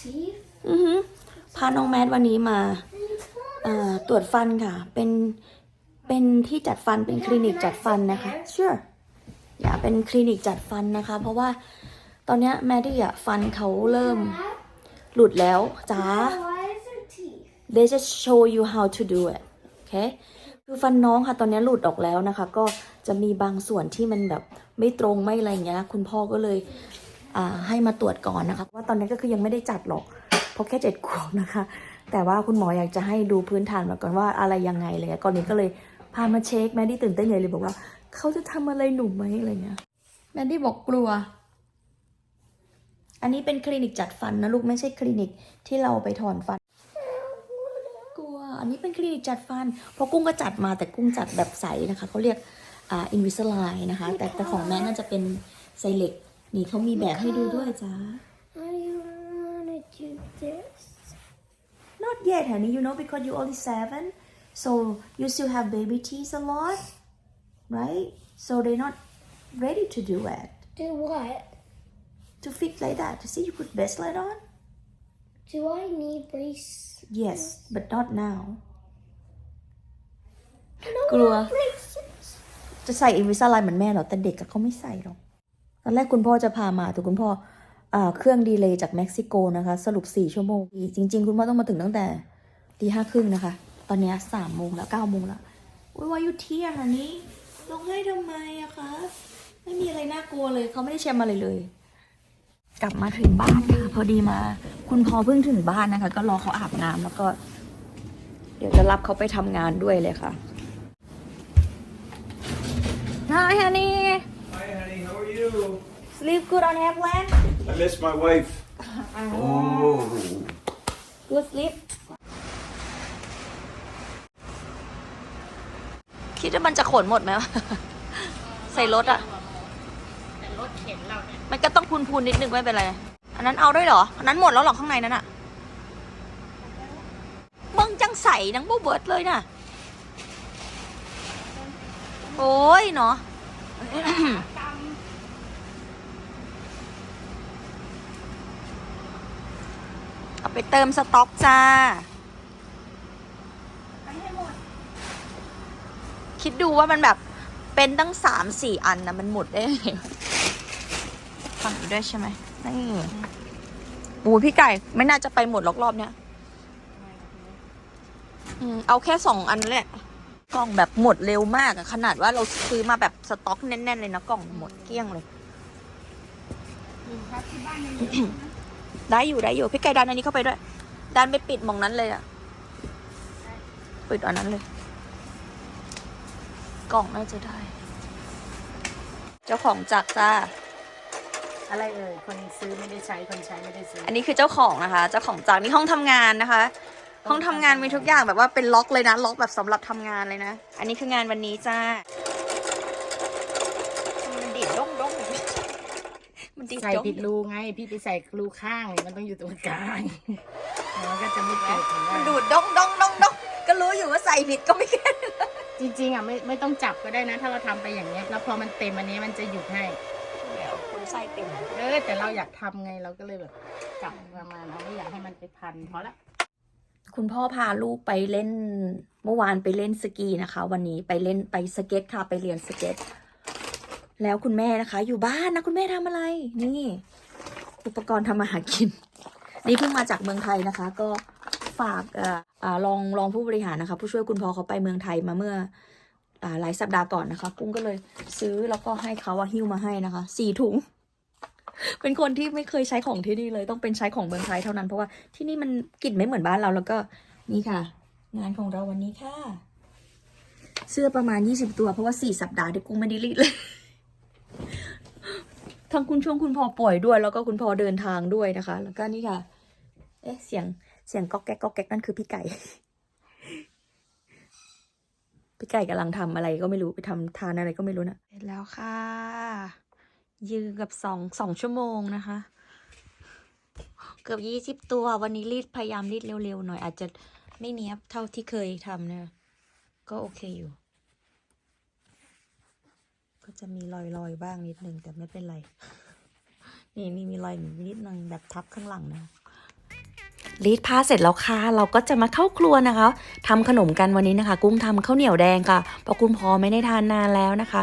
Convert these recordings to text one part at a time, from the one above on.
teeth? อือหือพาน้องแมทวันนี้มาเอ่อตรวจฟันค่ะ เป็น เป็นที่จัดฟัน เป็นคลินิกจัดฟันนะคะ sure อย่าเป็นคลินิกจัดฟันนะคะ เพราะว่าตอนเนี้ยแมดดี้อะฟันเขาเริ่มหลุดแล้วจ้า Why is there teeth? they just show you how to do it โอเคคือฟันน้องค่ะ ตอนนี้หลุดออกแล้วนะคะ ก็จะมีบางส่วนที่มันแบบไม่ตรงไม่อะไรอย่างเงี้ย คุณพ่อก็เลยอ่า ให้มาตรวจก่อนนะคะว่าตอนนี้ก็คือยังไม่ได้จัดหรอกเพราะแค่เจ็ดขวบนะคะ แต่ว่าคุณหมออยากจะให้ดูพื้นฐานมาก่อนว่าอะไรยังไงเลยก่อนนี้ก็เลยพามาเช็คแมดดี้ตื่นเต้นใหญ่เลยบอกว่า เขาจะทำอะไรหนุ่มไหมอะไรเงี้ยแมดดี้บอกกลัว อันนี้เป็นคลินิกจัดฟันนะลูกไม่ใช่คลินิกที่เราไปถอนฟันกลัว อันนี้เป็นคลินิกจัดฟัน เพราะกุ้งก็จัดมาแต่กุ้งจัดแบบใสนะคะเขาเรียกอ่าอินวิสไลนะคะ แต่แต่ของแม่น่าจะเป็นไซเล็ก นี่เขามีแบบให้ดูด้วยจ้า I wanna do this. Not yet, honey. You know, because you only seven, so you still have baby teeth a lot, right? So they're not ready to do it. Do what? To fix like that. See, you put bracelet on. Do I need brace? Yes, but not now. I don't Gua. want braces. จะใส่อินวิสไลเหมือนแม่เหรอแต่เด็กอะเขาไม่ใส่หรอก ตอนแรกคุณพ่อจะพามาแต่คุณพ่ออ่าเครื่องดีเลย์จากเม็กซิโกนะคะ สรุป 4 ชั่วโมง จริง ๆ คุณพ่อต้องมาถึงตั้งแต่ตีห้าครึ่งนะคะ ตอนเนี้สามโมงแล้วเก้าโมงแล้วอุ้ยว่าอยู่เที่ยงอันนี้ร้องไห้ทำไมอะคะ ไม่มีอะไรน่ากลัวเลยเขาไม่ได้แชมอะไรเลย กลับมาถึงบ้านค่ะ พอดีมา คุณพ่อเพิ่งถึงบ้านนะคะ ก็รอเขาอาบน้ำแล้วก็ เดี๋ยวจะรับเขาไปทำงานด้วยเลยค่ะ Hi honey Hi, honey. How are you? sleep good on airplane I miss my wife. Oh. good sleep คิดว่ามันจะขนหมดไหมวะ ใส่รถอะแต่รถเข็นเราเนี่ยมันก็ต้องพูนพูนๆนิดนึงไม่เป็นไร อันนั้นเอาด้วยเหรอ อันนั้นหมดแล้วเหรอข้างในนั้นอะมึงจังใส่นังบูเบิร์ดเลยน่ะ โอ้ยเนาะเอา ไปเติมสต็อกจ้า คิดดูว่ามันแบบเป็นตั้งสามสี่อันนะมันหมดได้ยังไงฟังอยู่ด้วยใช่ไหมนี่โอ้พี่ไก่ ไม่น่าจะไปหมดรอบรอบๆเนี้ยอืมเอาแค่สองอันแหละ กล่องแบบหมดเร็วมากอะขนาดว่าเราซื้อมาแบบสต็อกแน่นๆเลยนะกล่องหมดเกลี้ยงเลย ได้อยู่ได้อยู่พี่ไก่ดันอันนี้เข้าไปด้วย ดันไปปิดหมองนั้นเลยอะปิดอันนั้นเลย กล่องน่าจะได้ เจ้าของจักรจ้า อะไรเอ่ยคนซื้อไม่ได้ใช้คนใช้ไม่ได้ซื้ออันนี้คือเจ้าของนะคะ เจ้าของจักรนี่ห้องทำงานนะคะ ห้องทำงานมีทุกอย่างแบบว่าเป็นล็อกเลยนะ ล็อกแบบสำหรับทำงานเลยนะ อันนี้คืองานวันนี้จ้า มันดีดด้งด้ง มันดีดใส่ด้งผิดรูไง พี่ไปใส่รูข้างมันต้องอยู่ตรงกลางแล้วก็จะไม่เกิดเห็นไหมมันดูดด้งด้งด้งด้งก็รู้อยู่ว่าใส่ผิดก็ไม่แค่จริงๆอะไม่ไม่ต้องจับก็ได้นะ ถ้าเราทำไปอย่างเงี้ยแล้วพอมันเต็มอันนี้มันจะหยุดให้เดี๋ยวคุณใส่เต็มเออแต่เราอยากทำไงเราก็เลยแบบจับประมาณเราไม่อยากให้มันไปพันเพราะละคุณพ่อพาลูกไปเล่นเมื่อวานไปเล่นสกีนะคะ วันนี้ไปเล่นไปสเก็ตค่ะไปเรียนสเก็ต แล้วคุณแม่นะคะ อยู่บ้านนะคุณแม่ทำอะไร นี่ อุปกรณ์ทำอาหารกิน นี่เพิ่งมาจากเมืองไทยนะคะ ก็ฝากอ่ออ่ารองรองผู้บริหารนะคะ ผู้ช่วยคุณพ่อเขาไปเมืองไทยมาเมื่ออหลายสัปดาห์ก่อนนะคะ กุ้งก็เลยซื้อแล้วก็ให้เขาว่าหิ้วมาให้นะคะสี่ถุง เป็นคนที่ไม่เคยใช้ของที่นี่เลย ต้องเป็นใช้ของเมืองไทยเท่านั้นเพราะว่าที่นี่มันกลิ่นไม่เหมือนบ้านเราแล้วก็นี่ค่ะ งานของเราวันนี้ค่ะ เสื้อประมาณยี่สิบตัวเพราะว่าสี่สัปดาห์ที่กุ้งไม่ได้รีดเลย ทั้งคุณช่วงคุณพ่อป่วยด้วย แล้วก็คุณพ่อเดินทางด้วยนะคะ แล้วก็นี่ค่ะ เอ๊ะเสียงเสียงก๊อกแก๊กก๊อกแก๊กนั่นคือพี่ไก่ พี่ไก่กำลังทำอะไรก็ไม่รู้ไปทำทานอะไรก็ไม่รู้นะเสร็จแล้วค่ะ ยืนกับสองสองชั่วโมงนะคะ เกือบยี่สิบตัววันนี้รีดพยายามรีดเร็วๆหน่อยอาจจะไม่เนี้ยบเท่าที่เคยทำนะ ก็โอเคอยู่ ก็จะมีรอยๆบ้างนิดนึงแต่ไม่เป็นไร นี่นี่มีรอยนิดนึงแบบทับข้างหลังนะรีดผ้าเสร็จแล้วค่ะ เราก็จะมาเข้าครัวนะคะทำขนมกันวันนี้นะคะ กุ้งทำข้าวเหนียวแดงค่ะเพราะคุณพอไม่ได้ทานนานแล้วนะคะ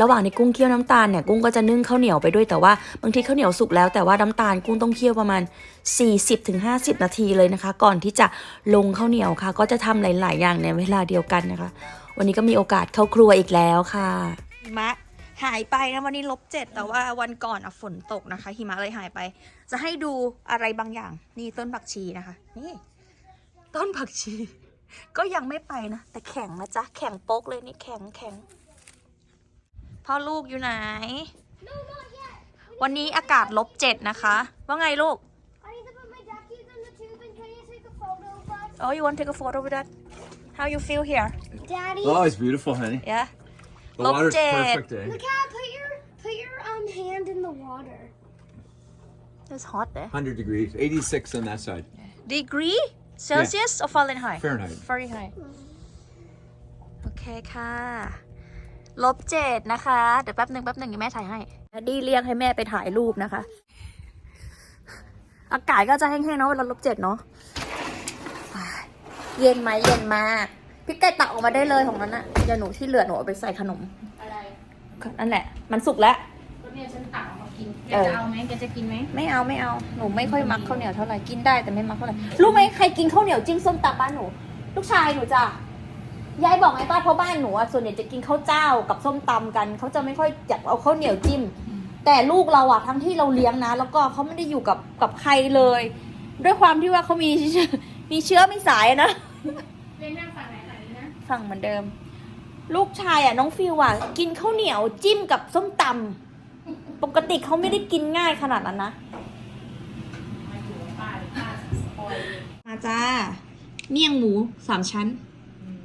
ระหว่างที่กุ้งเคี่ยวน้ำตาลเนี่ยกุ้งก็จะนึ่งข้าวเหนียวไปด้วยแต่ว่าบางทีข้าวเหนียวสุกแล้วแต่ว่าน้ำตาลกุ้งต้องเคี่ยวประมาณ 40-50 นาทีเลยนะคะ ก่อนที่จะลงข้าวเหนียวค่ะ ก็จะทำหลาย ๆ อย่างในเวลาเดียวกันนะคะ วันนี้ก็มีโอกาสเข้าครัวอีกแล้วค่ะ หิมะหายไปนะวันนี้ลบเจ็ดแต่ว่าวันก่อนอะฝนตกนะคะ หิมะเลยหายไป จะให้ดูอะไรบางอย่าง นี่ต้นผักชีนะคะ นี่ ต้นผักชี ก็ยังไม่ไปนะ แต่แข็งนะจ๊ะ แข็งโป๊กเลยนี่แข็งแข็งพ่อลูกอยู่ไหน No, not yet. วันนี้อากาศลบเจ็ดนะคะ ว่าไงลูก I need to put my duckies in the tube and can you take a photo of us? Oh you want to take a photo with that How you feel here Daddy, Oh, it's beautiful, honey. Yeah The Love water's it. perfect, eh? look how put your put your um hand in the water. It's hot there 100 degrees, 86 on that side. degree Celsius or Fahrenheit Fahrenheit. Fahrenheit โอเคค่ะ ลบเจ็ดนะคะ เดี๋ยวแป๊บหนึ่งแป๊บหนึ่งแม่ถ่ายให้ดีเรียกให้แม่ไปถ่ายรูปนะคะ อากาศก็จะแห้งๆเนาะเวลาลบเจ็ดเนาะเย็นไหมเย็นมาก พี่ไก่ตักออกมาได้เลยของนั้นอะเดี๋ยวหนูที่เหลือหนูเอาไปใส่ขนม อะไรนั่นแหละ มันสุกแล้วก็เนี่ยฉันตักออกมากินแกเออจะเอาไหมแกจะกินไหมไม่เอาไม่เอาหนูไม่ค่อยมักข้าวเหนียวเท่าไหร่กินได้แต่ไม่มักเท่าไหร่รู้ไหมใครกินข้าวเหนียวจิ้มส้มตำบ้านหนู ลูกชายหนูจ้ะยายบอกไงป้าเพราะบ้านหนูอะส่วนใหญ่จะกินข้าวเจ้ากับส้มตำกันเขาจะไม่ค่อยอยากเอาข้าวเหนียวจิ้ม แต่ลูกเราอะทั้งที่เราเลี้ยงนะ แล้วก็เขาไม่ได้อยู่กับกับใครเลย ด้วยความที่ว่าเขามีมีเชื้อมีสายอะนะเล่นนั่งฝั่งไหน ฝั่งนี้นะฟังเหมือนเดิม ลูกชายอะน้องฟิวอะ กินข้าวเหนียวจิ้มกับส้มตำปกติเขาไม่ได้กินง่ายขนาดนั้นนะ มาอยู่กับป้าหรือป้าสปอยมาจ้า เมี่ยงหมูสามชั้น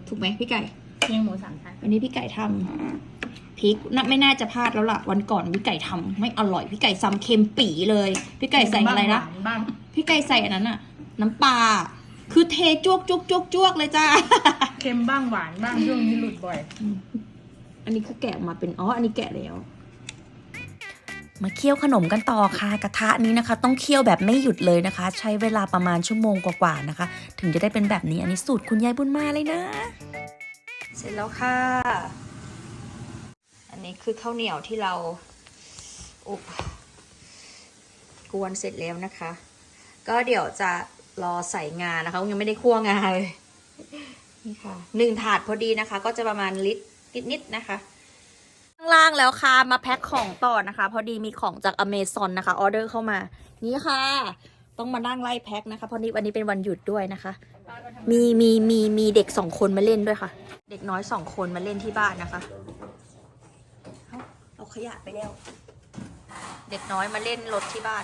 ถูกไหมพี่ไก่เพียงหมูสามชั้นวันนี้พี่ไก่ทำพริกน่าไม่น่าจะพลาดแล้วล่ะ วันก่อนพี่ไก่ทำไม่อร่อย พี่ไก่ซ้ำเค็มปีเลย พี่ไก่ใส่อะไรนะบ้างพี่ไก่ใส่อันนั้นอะน้ำปลาคือเทจวกจวกจวกจวกเลยจ้า เค็มบ้างหวานบ้างช่วงนี้หลุดบ่อย อันนี้คือแกะออกมาเป็น อ๋อ อันนี้แกะแล้ว มาเคี่ยวขนมกันต่อค่ะ กระทะนี้นะคะ ต้องเคี่ยวแบบไม่หยุดเลยนะคะ ใช้เวลาประมาณชั่วโมงกว่าๆนะคะ ถึงจะได้เป็นแบบนี้ อันนี้สูตรคุณยายบุญมาเลยนะ เสร็จแล้วค่ะ อันนี้คือข้าวเหนียวที่เราอบกวนเสร็จแล้วนะคะ ก็เดี๋ยวจะรอใส่งานนะคะยังไม่ได้คั่วงาเลย นี่ค่ะหนึ่งถาดพอดีนะคะ ก็จะประมาณลิตรนิดๆนะคะ ข้างล่างแล้วค่ะมาแพ็คของต่อนะคะ พอดีมีของจากอเมซอนนะคะออเดอร์เข้ามา นี่ค่ะ ต้องมานั่งไล่แพ็คนะคะเพราะนี้วันนี้เป็นวันหยุดด้วยนะคะ มีมีมีมีเด็กสองคนมาเล่นด้วยค่ะ เด็กน้อยสองคนมาเล่นที่บ้านนะคะเอาขยะไปแล้ว เด็กน้อยมาเล่นรถที่บ้าน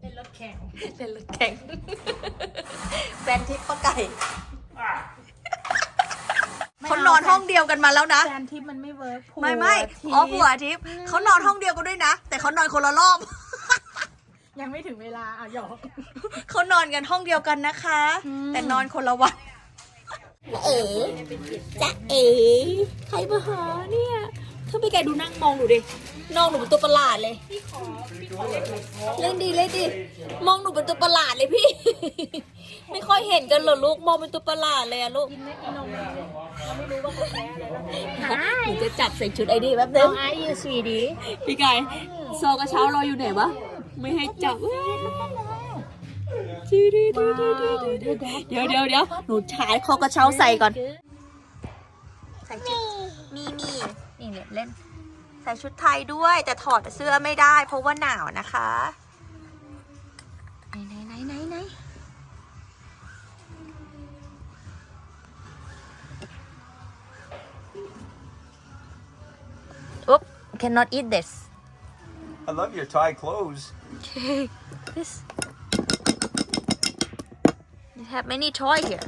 เป็นรถแข่ง เล่นรถแข่งแฟนทิปปะไก่เขานอนห้องเดียวกันมาแล้วนะ แฟนทิปมันไม่เวิร์กผัวไม่ไม่ทิปอ๋อผัวทิพย์เขานอนห้องเดียวกันด้วยนะ แต่เขานอนคนละรอบ ยังไม่ถึงเวลาอะหยอกเขานอนกันห้องเดียวกันนะคะอืมแต่นอนคนละวัน เอ๋จ๊ะเอ๋ใครมาหาเนี่ย ถ้าไปแกดูนั่งมองหนูดิน้องหนูเป็นตัวประหลาดเลยเล่นดีเล่นดีมองหนูเป็นตัวประหลาดเลยพี่ ไม่ค่อยเห็นกันเหรอลูกมองเป็นตัวประหลาดเลยอะลูกกินไม่กินนมเราไม่รู้ว่าเขาแพ้อะไรแล้วหนูจะจับใส่ชุดไอ้นี่แป๊บนึน้องงไอซ์ยูสวีดีพี่ไก่โซกระเช้ารออยู่ไหนวะไม่ให้จับเดี๋ยวเดี๋ยวเดี๋ยวหนูฉายคอกระเช้าใส่ก่อนใส่ชุดมีมี นี่เล่นเล่นใส่ชุดไทยด้วย แต่ถอดเสื้อไม่ได้ เพราะว่าหนาวนะคะไหนไหนไหนไหนอุ๊บ cannot eat this I love your Thai clothes. Okay, this. They have many toy here.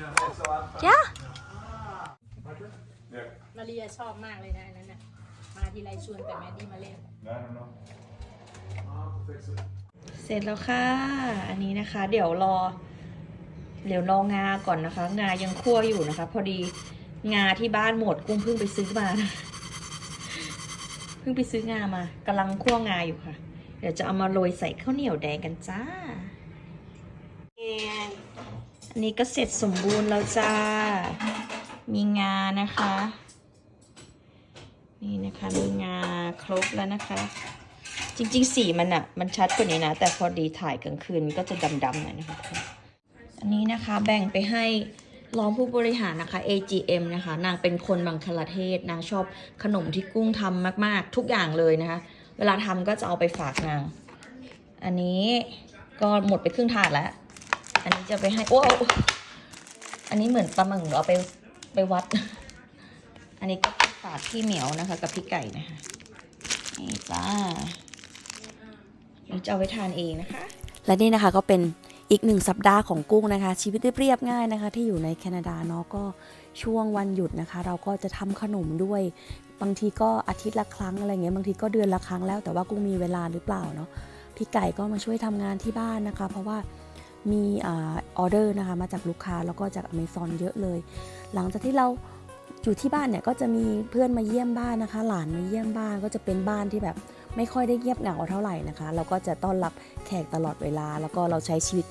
Yeah. Yeah. Okay, so I'm. Yeah. Yeah. มาเรียชอบมากเลยนะอันนั้นน่ะมาทีไรชวนแต่แมดดี้มาเล่น I don't know. I'll have to fix it. เสร็จแล้วค่ะ อันนี้นะคะ เดี๋ยวรอ เดี๋ยวรองาก่อนนะคะ งายังคั่วอยู่นะคะ พอดีงาที่บ้านหมดกุ้งเพิ่งไปซื้อมานะเพิ่งไปซื้องามากำลังคั่วงาอยู่ค่ะ เดี๋ยวจะเอามาโรยใส่ข้าวเหนียวแดงกันจ้า อันนี้ก็เสร็จสมบูรณ์แล้วจ้า มีงานะคะ นี่นะคะมีงาครบแล้วนะคะ จริงๆ สีมันอะมันชัดกว่านี้นะ แต่พอดีถ่ายกลางคืนก็จะดำๆหน่อยนะคะ อันนี้นะคะแบ่งไปให้รองผู้บริหารนะคะ AGM นะคะ นางเป็นคนบังคลาเทศ นางชอบขนมที่กุ้งทำมากๆ ทุกอย่างเลยนะคะ เวลาทำก็จะเอาไปฝากนาง อันนี้ก็หมดไปครึ่งถาดแล้ว อันนี้จะไปให้โอ้อันนี้เหมือนปลาหมึกเอาไปไปวัด อันนี้ก็ฝากพี่เหมียวนะคะ กับพี่ไก่นะคะนี่จ้านี่จะเอาไว้ทานเองนะคะ และนี่นะคะก็เป็นอีกหนึ่งสัปดาห์ของกุ้งนะคะ ชีวิตเรียบง่ายนะคะ ที่อยู่ในแคนาดาเนาะก็ช่วงวันหยุดนะคะ เราก็จะทำขนมด้วย บางทีก็อาทิตย์ละครั้งอะไรเงี้ยบางทีก็เดือนละครั้งแล้วแต่ว่ากุ้งมีเวลาหรือเปล่าเนาะพี่ไก่ก็มาช่วยทำงานที่บ้านนะคะ เพราะว่า มีออเดอร์นะคะมาจากลูกค้าแล้วก็จากอเมซอนเยอะเลย หลังจากที่เราอยู่ที่บ้านเนี่ยก็จะมีเพื่อนมาเยี่ยมบ้านนะคะ หลานมาเยี่ยมบ้านก็จะเป็นบ้านที่แบบไม่ค่อยได้เงียบเหงาเท่าไหร่นะคะ เราก็จะต้อนรับแขกตลอดเวลา แล้วก็เราใช้ชีวิต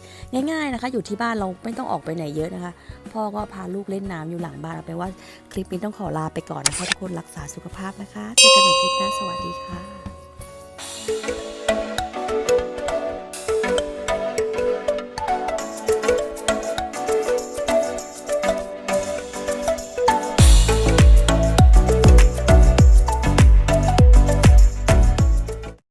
ง่าย ๆนะคะ อยู่ที่บ้านเราไม่ต้องออกไปไหนเยอะนะคะ พ่อก็พาลูกเล่นน้ำอยู่หลังบ้านเอาไปว่าคลิปนี้ต้องขอลาไปก่อนนะคะทุกคนรักษาสุขภาพนะคะเจอกันใหม่คลิปหน้าสวัสดีค่ะ